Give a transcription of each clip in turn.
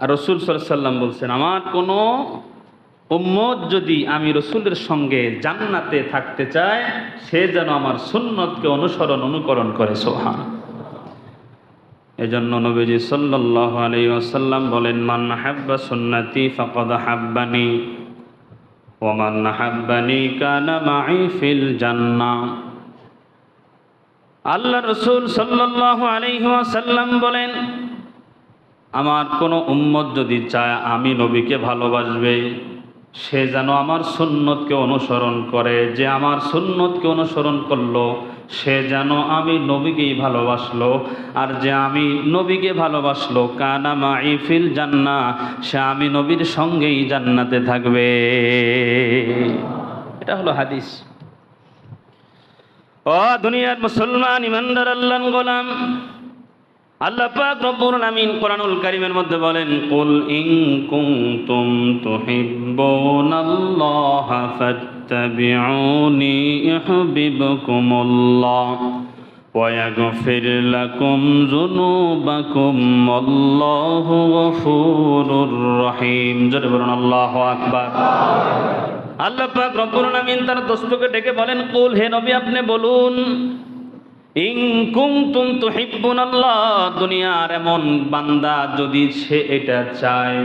আর রসুল সাল্লাম বলছেন, আমার কোনো উম্মত যদি আমি রসুলের সঙ্গে জান্নাতে থাকতে চায় সে যেন আমার সুন্নতকে অনুসরণ, অনুকরণ করে সোহান এজন্য নবীজি সাল্লাল্লাহু আলাইহি ওয়াসাল্লাম বলেন, মান হাব্বা সুন্নতি ফাকাদ হাব্বানি ওয়া মান হাব্বানি কানা ফিল জান্নাহ আল্লাহ রসুল সাল্লাল্লাহু আলাইহি ওয়াসাল্লাম বলেন আমার কোনো উম্মত যদি চায় আমি নবীকে ভালোবাসবে, সে যেন আমার সুন্নতকে অনুসরণ করে। যে আমার সুন্নতকে অনুসরণ করল, সে যেন আমি নবীকেই ভালোবাসলো। আর যে আমি নবীকে ভালোবাসলো, কানা মাইফিল জান্না, সে আমি নবীর সঙ্গেই জান্নাতে থাকবে। এটা হলো হাদিস। ও দুনিয়ার মুসলমান, ইমানদার আল্লাহ গোলাম আল্লাহ পাক রব্বুল আমিন কোরআনুল কারীমের মধ্যে বলেন কুল ইন কুনতুম তুহিব্বুনাল্লাহ ফাত্তাবিউনি ইউহিব্বুকুমুল্লাহ ويغفر لكم ذنوبكم والله غفور رحيم জোরে বলুন আল্লাহু আকবার আল্লাহ পাক রব্বুল আমিন তার দোস্তকে ডেকে বলেন কুল হে নবী আপনি বলুন আল্লাহ দুনিয়ার এমন বান্দা যদি সে এটা চায়।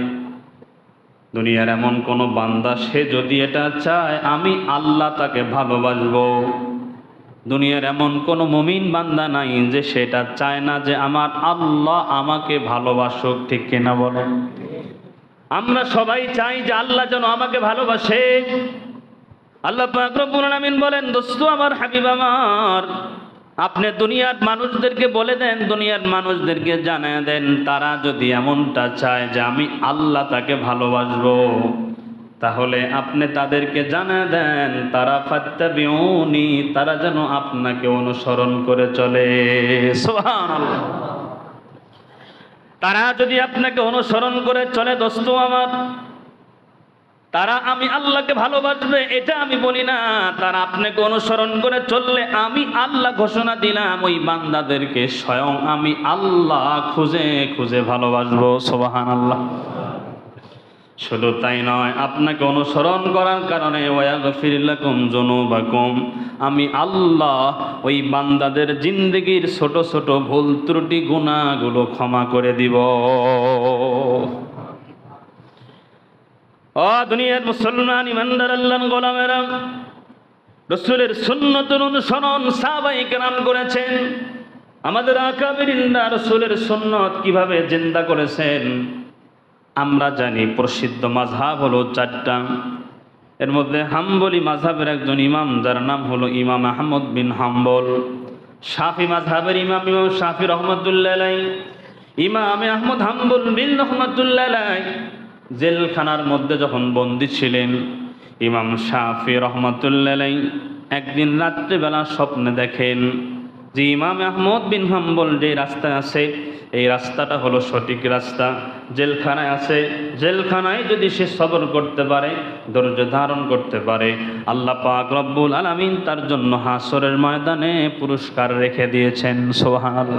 দুনিয়ার এমন কোন বান্দা সে যদি এটা চায়, আমি আল্লাহ তাকে ভালোবাসবো। দুনিয়ার এমন কোন মুমিন বান্দা নাই যে সেটা চায় না যে আমার আল্লাহ আমাকে ভালোবাসুক, ঠিক কিনা বলেন আমরা সবাই চাই যে আল্লাহ যেন আমাকে ভালোবাসে। আল্লাহ পাক রব্বুল বলেন, দোস্ত আমার হাবিব আমার আপনি দুনিয়ার মানুষদেরকে বলে দেন, দুনিয়ার মানুষদেরকে জানিয়ে দেন, তারা যদি এমনটা চায় যে আমি আল্লাহ তাকে ভালোবাসবো, তাহলে আপনি তাদেরকে জানিয়ে দেন, তারা ফাত্তাবিউনি, তারা যেন আপনাকে অনুসরণ করে চলে। তারা যদি আপনাকে অনুসরণ করে চলে, দোস্ত আমার তারা আমি আল্লাহকে ভালোবাসবে, এটা আমি বলি না। তারা আপনাকে অনুসরণ করে চললে আমি আল্লাহ ঘোষণা দিলাম, ওই বান্দাদেরকে স্বয়ং আমি আল্লাহ খুঁজে খুঁজে ভালোবাসবো সোবাহান আল্লাহ শুধু তাই নয়, আপনাকে অনুসরণ করার কারণে আমি আল্লাহ ওই বান্দাদের জিন্দগির ছোট ছোট ভুল ত্রুটি গুণাগুলো ক্ষমা করে দিব। ও দুনিয়ার মুসলমান ইমানদার আল্লাহ গোলামেরা, রসুলের সুন্নতুর অনুসরণ সাহাবাই কেরাম করেছেন। আমাদের আকাবিরিন্দা রসুলের সুন্নত কীভাবে জিন্দা করেছেন, আমরা জানি প্রসিদ্ধ মাঝহাব হলো চারটা। এর মধ্যে হাম্বলি মাঝহাবের একজন ইমাম, যার নাম হলো ইমাম আহমদ বিন হাম্বল। শাফি মাঝহাবের ইমাম ইমাম শাফি রহমতুল্লাহ ইমাম আহমদ হাম্বল বিন রহমতুল্লাহ জেলখানার মধ্যে যখন বন্দী ছিলেন, ইমাম শাফি রহমতুল্লাহ একদিন রাত্রিবেলা স্বপ্নে দেখেন যে ইমাম আহমদ বিন হাম্বল যে রাস্তায় আছে, এই রাস্তাটা হলো সঠিক রাস্তা। জেলখানায় আছে, জেলখানায় যদি সে সবর করতে পারে, ধৈর্য ধারণ করতে পারে, আল্লাহ পাক রব্বুল আলামিন তার জন্য হাসরের ময়দানে পুরস্কার রেখে দিয়েছেন। সোহান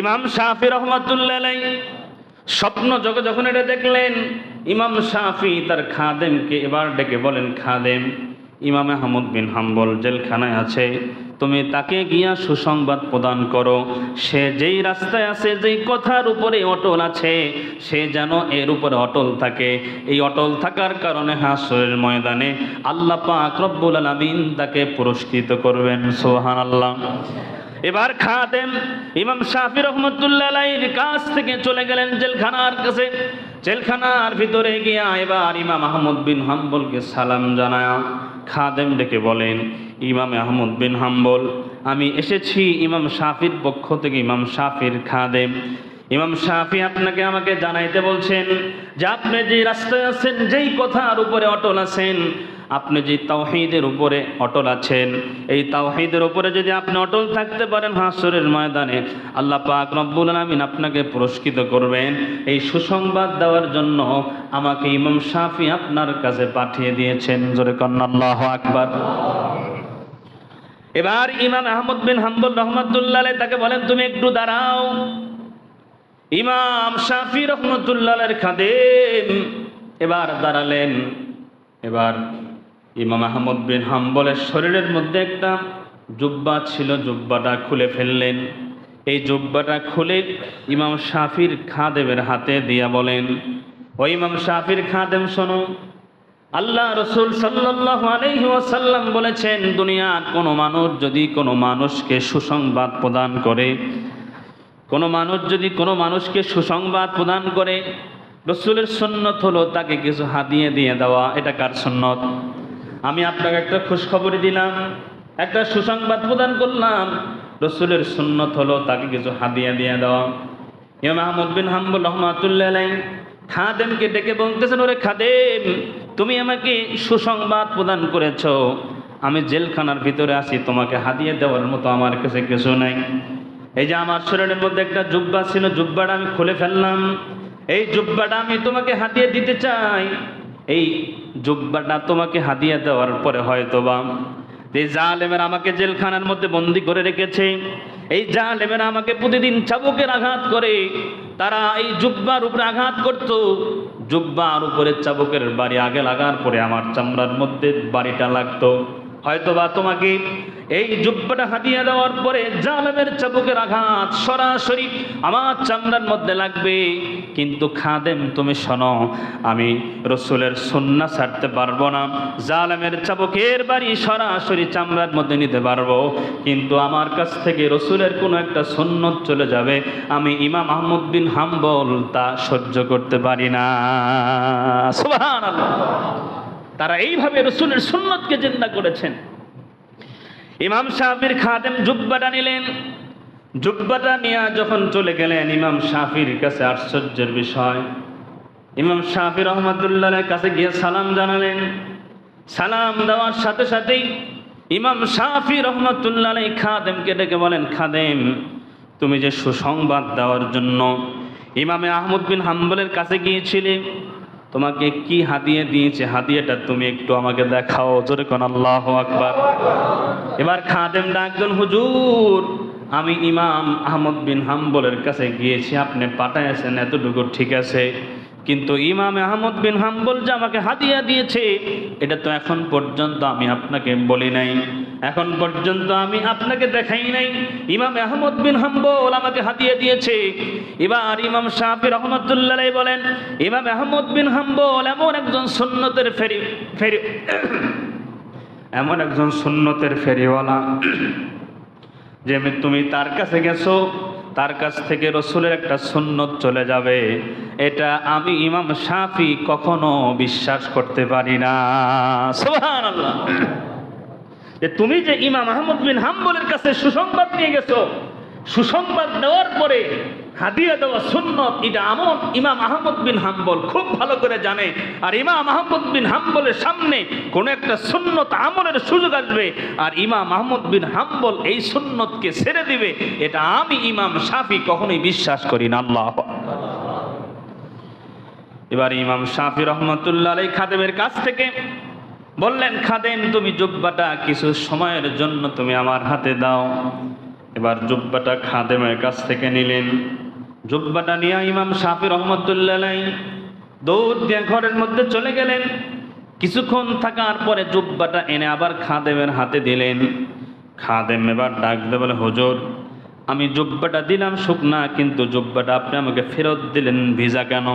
ইমাম শাফি রহমতুল্লাহ স্বপ্ন যোগে যখন এটা দেখলেন, ইমাম শাফি তার খাদেমকে এবার ডেকে বলেন, খাদেম, ইমাম আহমদ বিন হাম্বল জেলখানায় আছে, তুমি তাকে গিয়া সুসংবাদ প্রদান করো। সে যেই রাস্তায় আছে, যেই কথার উপরে অটল আছে, সে যেন এর উপরে অটল থাকে। এই অটল থাকার কারণে হাসরের ময়দানে আল্লাহ পাক রব্বুল আলামিন তাকে পুরস্কৃত করবেন। সোহান আল্লাহ এবার খাদেম ইমাম শাফি রহমতুল্লাহ কাছ থেকে চলে গেলেন জেলখানার কাছে। জেলখানার ভিতরে গিয়া এবার ইমাম আহমদ বিন হাম্বলকে সালাম জানায় খাদেম ডেকে বলেন, ইমাম আহমদ বিন হাম্বল, আমি এসেছি ইমাম শাফির পক্ষ থেকে, ইমাম শাফির খাদেম। ইমাম শাফি আপনাকে আমাকে জানাইতে বলছেন যে আপনি যে রাস্তায় আছেন, যেই কথার উপরে অটল আছেন আপনি যে তাওহিদের উপরে অটল আছেন, এই তাওহিদের উপরে যদি আপনি অটল থাকতে পারেন হাসরের ময়দানে, আল্লাহ পাক রব্বুল আলামিন আপনাকে পুরস্কৃত করবেন। এই সুসংবাদ দেওয়ার জন্য আমাকে ইমাম শাফি আপনার কাছে পাঠিয়ে দিয়েছেন। জোরে কন্যা আল্লাহ আকবার। এবার ইমাম আহমদ বিন হাম্বল রহমতুল্লাহ তাকে বলেন, তুমি একটু দাঁড়াও। ইমাম শাফি রহমতুল্লাহের খাদেম এবার দাঁড়ালেন। এবার ইমাম আহমদ বিন হাম্বলের শরীরের মধ্যে একটা জুব্বা ছিল, জুব্বাটা খুলে ফেললেন। এই জুব্বাটা খুলে ইমাম শাফির খাদেমের হাতে দিয়া বলেন, ও ইমাম শাফির খাদেম, শোনো, আল্লাহ রসুল ওয়াসাল্লাম বলেছেন, দুনিয়ার কোনো মানুষ যদি কোনো মানুষকে সুসংবাদ প্রদান করে, কোনো মানুষ যদি কোনো মানুষকে সুসংবাদ প্রদান করে, রসুলের সন্ন্যত হলো তাকে কিছু হাতিয়ে দিয়ে দেওয়া। এটা কার সন্ন্যত আমি আপনাকে একটা খুশখবর দিলাম, একটা সুসংবাদ প্রদান করলাম। রসুলের সুন্নত হলো তাকে কিছু হাদিয়া দিয়ে দেওয়া। ইমাম আহমদ বিন হাম্বুল রহমাতুল্লাহ খাদেমকে ডেকে বলতেছেন, ওরে খাদেম, তুমি আমাকে সুসংবাদ প্রদান করেছ। আমি জেলখানার ভিতরে আছি, তোমাকে হাদিয়ে দেওয়ার মতো আমার কাছে কিছু নাই। এই যে আমার শরীরের মধ্যে একটা জুব্বা ছিল, জুব্বাটা আমি খুলে ফেললাম। এই জুব্বাটা আমি তোমাকে হাতিয়ে দিতে চাই। এই জুব্বাটা তোমাকে হাদিয়া দেওয়ার পরে হয়তো বা এই জালেমেরা আমাকে জেলখানার মধ্যে বন্দি করে রেখেছে, এই জালেমেরা আমাকে প্রতিদিন চাবুকের আঘাত করে, তারা এই জুব্বার উপরে আঘাত করত। জুব্বার উপরে চাবুকের বাড়ি আগে লাগার পরে আমার চামড়ার মধ্যে বাড়িটা লাগতো। হয়তোবা তোমাকে এই জুব্বাটা হাতিয়ে দেওয়ার পরে জালেমের চাবুকের আঘাত সরাসরি আমার চামড়ার মধ্যে লাগবে। কিন্তু খাদেম, তুমি শোনো, আমি রসুলের সন্না ছাড়তে পারব না। জালেমের চাবুকের বাড়ি সরাসরি চামড়ার মধ্যে নিতে পারব। কিন্তু আমার কাছ থেকে রসুলের কোনো একটা সন্ন্যত চলে যাবে। আমি ইমাম আহমদ বিন হাম্বল তা সহ্য করতে পারি না। সুবহানাল্লাহ। তারা এইভাবে রসুলের সুন্নতকে জিন্দা করেছেন। ইমাম সাহাবির খাদেম জুব্বাটা নিলেন। জুব্বাটা নিয়ে যখন চলে গেলেন, ইমাম শাফির কাছে আশ্চর্যের বিষয়। ইমাম শাফি রহমতুল্লাহের কাছে গিয়ে সালাম জানালেন। সালাম দেওয়ার সাথে সাথেই ইমাম শাফি রহমতুল্লাহ খাদেমকে ডেকে বলেন, খাদেম, তুমি যে সুসংবাদ দেওয়ার জন্য ইমামে আহমদ বিন হাম্বলের কাছে গিয়েছিলে তোমাকে কি হাদিয়ে দিয়েছে? হাদিয়েটা তুমি একটু আমাকে দেখাও। জোরে কোন আল্লাহ আকবার। এবার খাদেম ডাকজন হুজুর, আমি ইমাম আহমদ বিন হাম্বলের কাছে গিয়েছি। আপনি পাঠাইছেন এতটুকু ঠিক আছে। কিন্তু ইমাম আহমদ বিন হাম্বল যে আমাকে হাদিয়া দিয়েছে, এটা তো এখন পর্যন্ত আমি আপনাকে বলি নাই। এখন পর্যন্ত আমি আপনাকে দেখাই নাই। ইমাম আহমদ বিন হাম্বল আমাকে হাতিয়ে দিয়েছে। এবার ইমাম শাহির রহমতুল্লাহ বলেন, ইমাম আহমদ বিন হাম্বল এমন একজন সুন্নতের ফেরি ফেরি, এমন একজন সুন্নতের ফেরিওয়ালা যে তুমি তার কাছে গেছো, তার কাছ থেকে রসুলের একটা সুন্নত চলে যাবে। এটা আমি ইমাম শাফি কখনো বিশ্বাস করতে পারি না। সুবহানাল্লাহ। যে তুমি যে ইমাম আহমদ বিন হাম্বলের কাছে সুসংবাদ নিয়ে গেছো, সুসংবাদ দেওয়ার পরে হাদিয়া দেওয়া সুন্নত, এটা আমন ইমাম আহমদ বিন হাম্বল খুব ভালো করে জানে। আর ইমাম আহমদ বিন হাম্বলের সামনে কোন একটা সুন্নত আমলের সুযোগ আসবে, আর ইমাম আহমদ বিন হাম্বল এই সুন্নতকে ছেড়ে দিবে, এটা আমি ইমাম সাফি কখনোই বিশ্বাস করি না, আল্লাহ। এবার ইমাম সাফি রহমতুল্লাহ খাদেমের কাছ থেকে বললেন, খাদেম, তুমি জুব্বাটা কিছু সময়ের জন্য তুমি আমার হাতে দাও। এবার জুব্বাটা খাদেমের কাছ থেকে নিলেন। জুব্বাটা নিয়ে ইমাম শাফি রহমতুল্লাহ দৌড় দিয়ে ঘরের মধ্যে চলে গেলেন। কিছুক্ষণ থাকার পরে জুব্বাটা এনে আবার খাদেমের হাতে দিলেন। খাদেম এবার ডাক দে বলে, হুজুর, আমি জুব্বাটা দিলাম, শুকনা, কিন্তু জুব্বাটা আপনি আমাকে ফেরত দিলেন ভিজা কেন?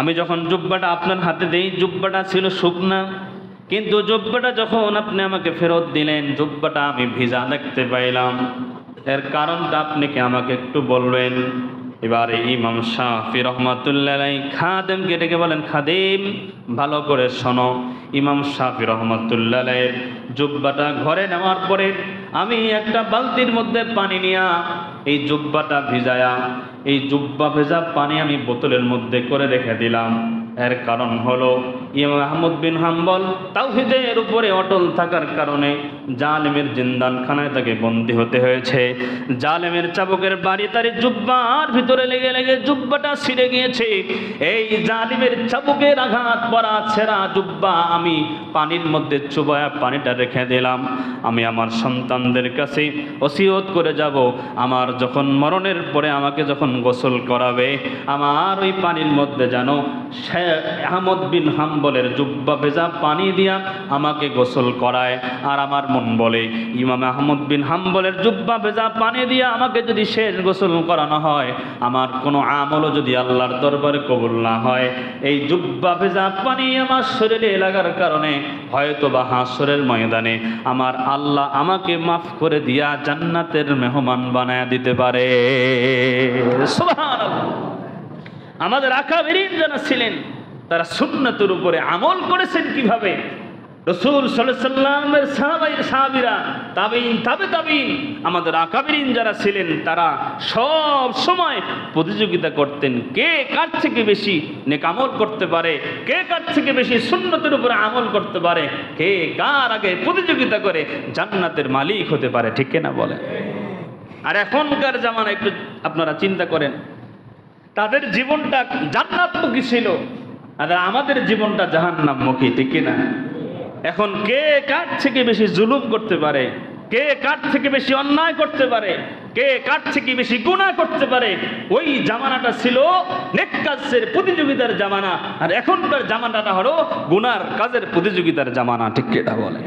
আমি যখন জুব্বাটা আপনার হাতে দিই, জুব্বাটা ছিল শুকনা। কিন্তু জুব্বাটা যখন আপনি আমাকে ফেরত দিলেন, জুব্বাটা আমি ভিজা দেখতে পাইলাম। এর কারণটা আপনি কি আমাকে একটু বলবেন? এবারে ইমাম শাহি রহমতুল্লাহ খাদেমকে ডেকে বলেন, খাদেম, ভালো করে শোনো। ইমাম শাহি রহমতুল্লাহ জুব্বাটা ঘরে নেওয়ার পরে আমি একটা বালতির মধ্যে পানি নিয়া এই জুব্বাটা ভিজায়া, এই জুব্বা ভেজা পানি আমি বোতলের মধ্যে করে রেখে দিলাম। এর কারণ হলো ইমাম আহমদ বিন হাম্বল তাওহিদের উপরে অটল থাকার কারণে জালেমের জিন্দানখানায় তাকে বন্দী হতে হয়েছে। জালেমের চাবকের বাড়ি তার জুব্বার ভিতরে লেগে লেগে জুব্বাটা ছিঁড়ে গিয়েছে। এই জালিমের চাবুকের আঘাত পরা ছেঁড়া জুব্বা আমি পানির মধ্যে চুবায়া পানিটা রেখে দিলাম। আমি আমার সন্তানদের কাছে ওসিয়ত করে যাব। আমার যখন মরণের পরে আমাকে যখন গোসল করাবে, আমার ওই পানির মধ্যে যেন আহমদ বিন হাম্বলের জুব্বা ভেজা পানি দিয়া আমাকে গোসল করায়। আর আমার মন বলে, ইমাম আহমদ বিন হাম্বলের জুব্বা ভেজা পানি দিয়া আমাকে যদি শেষ গোসল করানো হয়, আমার কোনো আমলও যদি আল্লাহর দরবারে কবুল না হয়। এই জুব্বা ভেজা পানি আমার শরীরে লাগার কারণে হয়তো বা হাসরের ময়দানে আমার আল্লাহ আমাকে মাফ করে দিয়া জান্নাতের মেহমান বানায় দিতে পারে। আমাদের আকাবেরিন যারা ছিলেন, তারা সুন্নতের উপরে আমল করেছেন কীভাবে? রসুল সাল্লামের সাহাবাই সাহাবিরা তাবিন তাবে তাবিন আমাদের আকাবেরিন যারা ছিলেন, তারা সব সময় প্রতিযোগিতা করতেন, কে কার থেকে বেশি নেক আমল করতে পারে, কে কার থেকে বেশি সুন্নতের উপরে আমল করতে পারে, কে কার আগে প্রতিযোগিতা করে জান্নাতের মালিক হতে পারে, ঠিক না বলে আর এখনকার জামানা একটু আপনারা চিন্তা করেন তাদের জীবনটা জান্নাতমুখী ছিল। আর আমাদের জীবনটা জাহান্নামমুখী, ঠিক না এখন কে কার থেকে বেশি জুলুম করতে পারে? কে কার থেকে বেশি অন্যায় করতে পারে? কে কার থেকে বেশি গুনাহ করতে পারে? ওই জামানাটা ছিল নেক কাজের প্রতিযোগিতার জামানা। আর এখনকার জামানাটা হলো গুনার কাজের প্রতিযোগিতার জামানা, ঠিক কেটা বলে